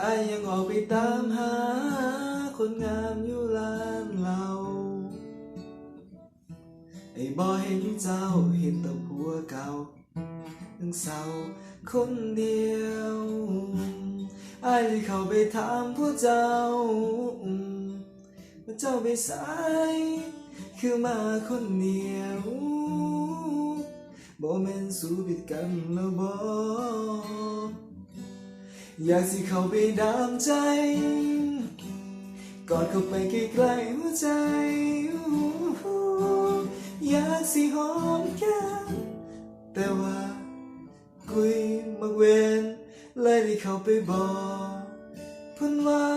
อายยังออกไปตามหา คนงามอยู่ลานเราไอ้บ่เห็นเจ้าเห็นแต่ผัวเก่าทั้งเศร้าคนเดียวอายเลยเข้าไปถามพวกเจ้าว่าเจ้าไปสายคือมาคนเดียวบ่แม่นสู้ผิดกันแล้วบ่ อยากสิเข้าไปดามใจ กอดเข้าไปใกล้ๆหัวใจ อยากสิหอมแก้มแต่ว่ากุยมักเวนเลยได้เข้าไปบอกเพิ่นว่า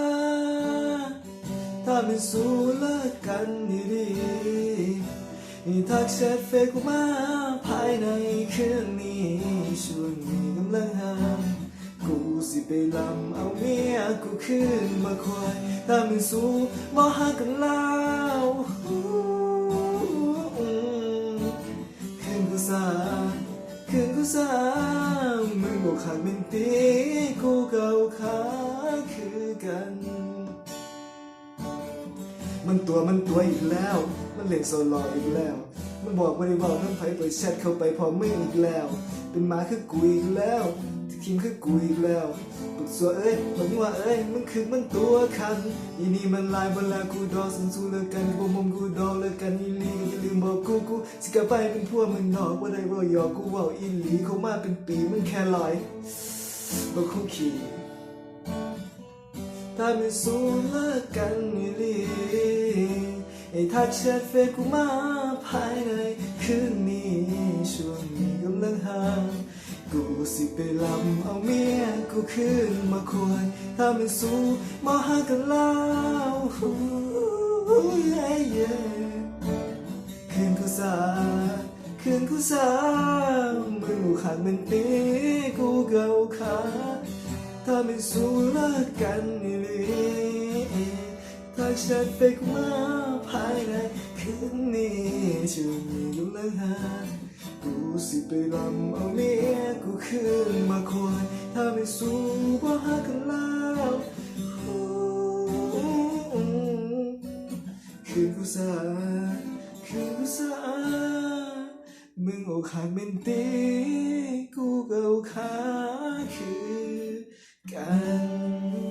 ถ้าเป็นสู้เลิกกันดีๆให้ทักแชทเฟซกูมาภายในคืนนี้ช่วงนี้ สิไปลำเอาเมียกูขึ้นมาคอยถ้ามึงสู้บ่หากันแล้วขึ้นกูสาขึ้นกูสามึงบอกขาดเป็นตีกูเก่าขาคือกัน มันตัวมันตัวอีกแล้ว มันเล่นโซลออีกแล้ว มันบอกว่ได้บอกน้ำไผ่เปิดแชทเข้าไปพอไมึงอีกแล้ว เป็นหมาคือกูอีกแล้วที่คิมคือกูอีกแล้วปุกสัวเอ้ยมันว่าเอ้ย มันคือมันตัวคันอีนี่มันลายบนลากูดอสันสูเลิกกันกูมมกูดอเลิกกันอีลีอย่าลืมบอกกูกูสิกลับไปเป็นพวกมึงนอกว่าได้ว่าหยอกกูว่าอีลีเขามาเป็นปีมึงแค่ลอยบ่คู่ขี่ถ้าไม่สู้เลิกกันนี่ลีไอ้ทักแชทเฟซกูมาายในคืนนี้ช่วงนี้กำลังห่างกูสิไปลำเอาเมียกูขึ้นมาคอยถ้าไม่สู้มาหากันแล้วฮู้เย้เย้คืนกูสาคืนกูสามึงขาดมันตีกูเกาขาถ้าไม่สู้ลิกกันนี่เลยถ้าฉันไปกูมา คืนนี้ช่วงนี้กำลังหากูสิไปลำเอาเมียกูขึ้นมาคอยถ้าไม่สู้บ่หากันแล้วคืนกูสาคืนกูสามึงเอาขาเป็นตีกูก็เอาขาคือกัน